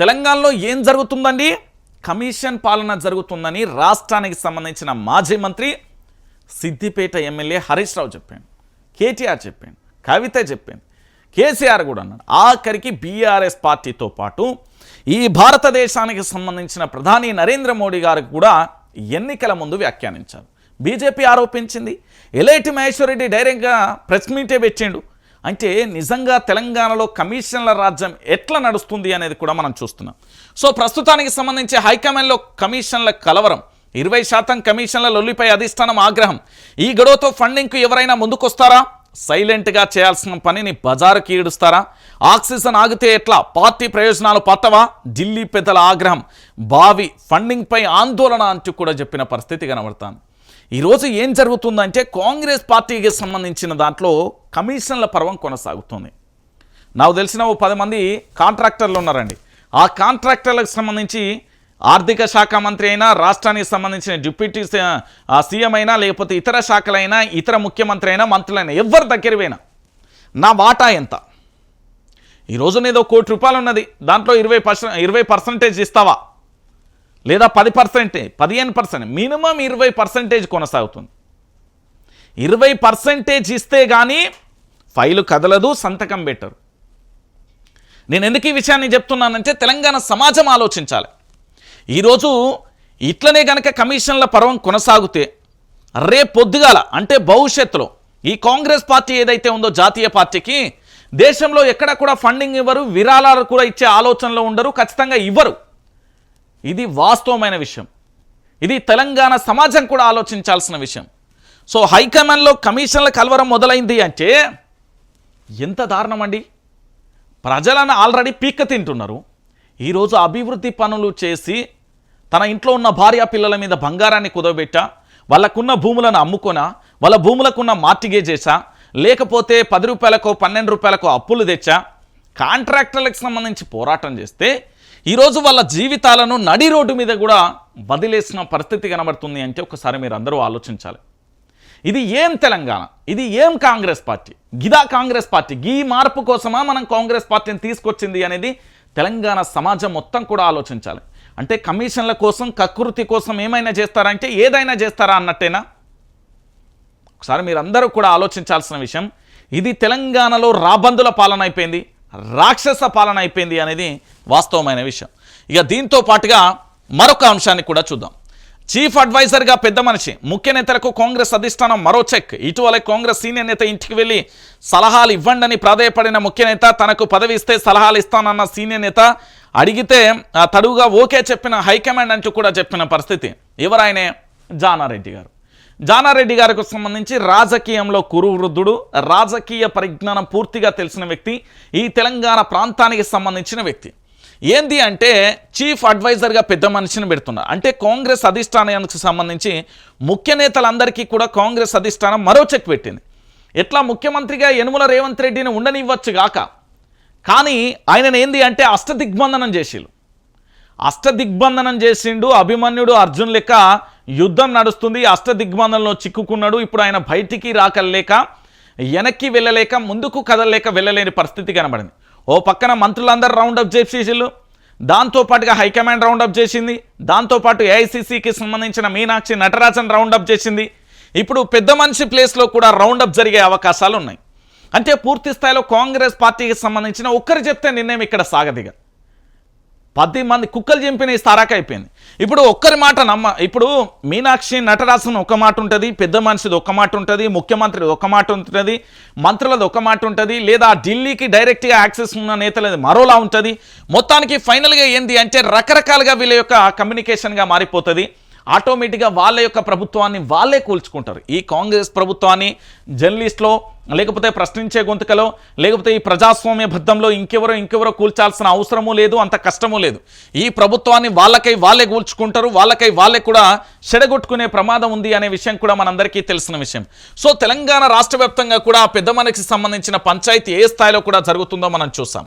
తెలంగాణలో ఏం జరుగుతుందండి? కమిషన్ పాలన జరుగుతుందని రాష్ట్రానికి సంబంధించిన మాజీ మంత్రి సిద్దిపేట ఎమ్మెల్యే హరీష్ రావు చెప్పాడు. కేటీఆర్ చెప్పాడు. కవిత చెప్పింది కేసీఆర్ కూడా అన్నాడు. ఆఖరికి బీఆర్ఎస్ పార్టీతో పాటు ఈ భారతదేశానికి సంబంధించిన ప్రధాని నరేంద్ర మోడీ గారు కూడా ఎన్నికల ముందు వ్యాఖ్యానించారు. బీజేపీ ఆరోపించింది. ఎలైటి మహేశ్వరరెడ్డి డైరెక్ట్గా ప్రెస్ మీటే పెట్టిండు. అంటే నిజంగా తెలంగాణలో కమిషన్ల రాజ్యం ఎట్లా నడుస్తుంది అనేది కూడా మనం చూస్తున్నాం. సో ప్రస్తుతానికి సంబంధించి హైకమాండ్లో కమిషన్ల కలవరం ఇరవై శాతం కమిషన్ల లొల్లిపై అధిష్టానం ఆగ్రహం. ఈ గొడవతో ఫండింగ్కు ఎవరైనా ముందుకొస్తారా? సైలెంట్గా చేయాల్సిన పనిని బజారుకి ఈడుస్తారా? ఆక్సిజన్ ఆగితే ఎట్లా? పార్టీ ప్రయోజనాలు పట్టవా? ఢిల్లీ పెద్దల ఆగ్రహం. బావి ఫండింగ్పై ఆందోళన అంటూ కూడా చెప్పిన పరిస్థితి కనబడతాను ఈరోజు ఏం జరుగుతుందంటే కాంగ్రెస్ పార్టీకి సంబంధించిన దాంట్లో కమిషన్ల పర్వం కొనసాగుతుంది. నాకు తెలిసిన ఓ పది మంది కాంట్రాక్టర్లు ఉన్నారండి. ఆ కాంట్రాక్టర్లకు సంబంధించి ఆర్థిక శాఖ మంత్రి అయినా రాష్ట్రానికి సంబంధించిన డిప్యూటీ సీఎం అయినా లేకపోతే ఇతర శాఖలైనా ఇతర ముఖ్యమంత్రి అయినా మంత్రులైనా ఎవరి దగ్గర పోయినా నా వాటా ఎంత? ఈరోజు నేదో కోటి రూపాయలు ఉన్నది. దాంట్లో ఇరవై పర్సెంట్ ఇరవై పర్సెంటేజ్ ఇస్తావా? లేదా పది పర్సెంటే పదిహేను పర్సెంట్ మినిమం ఇరవై పర్సెంటేజ్ కొనసాగుతుంది. ఇరవై పర్సెంటేజ్ ఇస్తే కానీ ఫైలు కదలదు సంతకం పెట్టరు. నేను ఎందుకు ఈ విషయాన్ని చెప్తున్నానంటే తెలంగాణ సమాజం ఆలోచించాలి. ఈరోజు ఇట్లనే గనక కమిషన్ల పర్వం కొనసాగితే రేపు పొద్దుగాల అంటే భవిష్యత్తులో ఈ కాంగ్రెస్ పార్టీ ఏదైతే ఉందో జాతీయ పార్టీకి దేశంలో ఎక్కడ కూడా ఫండింగ్ ఇవ్వరు విరాళాలు కూడా ఇచ్చే ఆలోచనలో ఉండరు ఖచ్చితంగా ఇవ్వరు. ఇది వాస్తవమైన విషయం. ఇది తెలంగాణ సమాజం కూడా ఆలోచించాల్సిన విషయం. సో హైకమాండ్లో కమిషన్ల కలవరం మొదలైంది అంటే ఎంత దారుణం అండి ప్రజలను ఆల్రెడీ పీక్క తింటున్నారు. ఈరోజు అభివృద్ధి పనులు చేసి తన ఇంట్లో ఉన్న భార్య పిల్లల మీద బంగారాన్ని కుదవబెట్టా వాళ్ళకున్న భూములను అమ్ముకొనా వాళ్ళ భూములకున్న మార్టిగే చేసా లేకపోతే పది రూపాయలకో పన్నెండు రూపాయలకో అప్పులు తెచ్చా కాంట్రాక్టర్లకు సంబంధించి పోరాటం చేస్తే ఈరోజు వాళ్ళ జీవితాలను నడి రోడ్డు మీద కూడా వదిలేసిన పరిస్థితి కనబడుతుంది అంటే ఒకసారి మీరు అందరూ ఆలోచించాలి. ఇది ఏం తెలంగాణ? ఇది ఏం కాంగ్రెస్ పార్టీ? గిదా కాంగ్రెస్ పార్టీ? గీ మార్పు కోసమా మనం కాంగ్రెస్ పార్టీని తీసుకొచ్చింది అనేది తెలంగాణ సమాజం మొత్తం కూడా ఆలోచించాలి. అంటే కమిషన్ల కోసం కకృతి కోసం ఏమైనా చేస్తారంటే ఏదైనా చేస్తారా అన్నట్టేనా? ఒకసారి మీరందరూ కూడా ఆలోచించాల్సిన విషయం ఇది తెలంగాణలో రాబందుల పాలన అయిపోయింది రాక్షస పాలన అయిపోయింది అనేది వాస్తవమైన విషయం. ఇక దీంతో పాటుగా మరొక అంశాన్ని కూడా చూద్దాం. చీఫ్ అడ్వైజర్గా పెద్ద మనిషి ముఖ్య నేతలకు కాంగ్రెస్ అధిష్టానం మరో చెక్. ఇటీవల కాంగ్రెస్ సీనియర్ నేత ఇంటికి వెళ్ళి సలహాలు ఇవ్వండి ప్రాధాయపడిన ముఖ్య నేత తనకు పదవి ఇస్తే సలహాలు ఇస్తానన్న సీనియర్ నేత అడిగితే తడువుగా ఓకే చెప్పిన హైకమాండ్ అంటూ కూడా చెప్పిన పరిస్థితి. ఎవరాయనే? జానారెడ్డి గారు. జానారెడ్డి గారికి సంబంధించి రాజకీయంలో కురువృద్ధుడు రాజకీయ పరిజ్ఞానం పూర్తిగా తెలిసిన వ్యక్తి ఈ తెలంగాణ ప్రాంతానికి సంబంధించిన వ్యక్తి. ఏంది అంటే చీఫ్ అడ్వైజర్గా పెద్ద మనిషిని పెడుతున్నారు. అంటే కాంగ్రెస్ అధిష్టానానికి సంబంధించి ముఖ్య నేతలందరికీ కూడా కాంగ్రెస్ అధిష్టానం మరో చెక్ పెట్టింది. ఎట్లా ముఖ్యమంత్రిగా యనుమల రేవంత్ రెడ్డిని ఉండనివ్వచ్చు గాక? కానీ ఆయన ఏంది అంటే అష్టదిగ్బంధనం చేసిళ్ళు. అష్టదిగ్బంధనం చేసిండు అభిమన్యుడు అర్జున్ లెక్క యుద్ధం నడుస్తుంది అష్టదిగ్బంధంలో చిక్కుకున్నాడు ఇప్పుడు ఆయన బయటికి రాకలేక వెనక్కి వెళ్ళలేక ముందుకు కదలలేక వెళ్ళలేని పరిస్థితి కనబడింది. ఓ పక్కన మంత్రులందరూ రౌండప్ చేసేసిళ్ళు. దాంతోపాటుగా హైకమాండ్ రౌండప్ చేసింది. దాంతోపాటు ఏఐసిసికి సంబంధించిన మీనాక్షి నటరాజన్ రౌండప్ చేసింది. ఇప్పుడు పెద్ద మనిషి ప్లేస్లో కూడా రౌండప్ జరిగే అవకాశాలు ఉన్నాయి అంటే పూర్తి స్థాయిలో కాంగ్రెస్ పార్టీకి సంబంధించిన ఒక్కరు చెప్తే నిర్ణయం ఇక్కడ సాగదిగా. పది మంది కుక్కలు చంపిన స్థారాక అయిపోయింది. ఇప్పుడు ఒక్కరి మాట నమ్మ ఇప్పుడు మీనాక్షి నటరాసన్ ఒక మాట ఉంటుంది పెద్ద మనిషిది ఒక మాట ఉంటుంది ముఖ్యమంత్రిది ఒక మాట ఉంటుంది మంత్రులది ఒక మాట ఉంటుంది లేదా ఢిల్లీకి డైరెక్ట్గా యాక్సెస్ ఉన్న నేతలది మరోలా ఉంటుంది. మొత్తానికి ఫైనల్గా ఏంది అంటే రకరకాలుగా వీళ్ళ యొక్క కమ్యూనికేషన్గా మారిపోతుంది. ఆటోమేటిక్గా వాళ్ళ యొక్క ప్రభుత్వాన్ని వాళ్ళే కూల్చుకుంటారు. ఈ కాంగ్రెస్ ప్రభుత్వాన్ని జర్నలిస్ట్లో లేకపోతే ప్రశ్నించే గొంతుకలో లేకపోతే ఈ ప్రజాస్వామ్య బద్ధంలో ఇంకెవరో ఇంకెవరో కూల్చాల్సిన అవసరమూ లేదు అంత కష్టమూ లేదు. ఈ ప్రభుత్వాన్ని వాళ్ళకై వాళ్ళే కూల్చుకుంటారు వాళ్ళకై వాళ్ళే కూడా చెడగొట్టుకునే ప్రమాదం ఉంది అనే విషయం కూడా మనందరికీ తెలిసిన విషయం. సో తెలంగాణ రాష్ట్ర వ్యాప్తంగా కూడా పెద్ద మనకి సంబంధించిన పంచాయతీ ఏ స్థాయిలో కూడా జరుగుతుందో మనం చూసాం.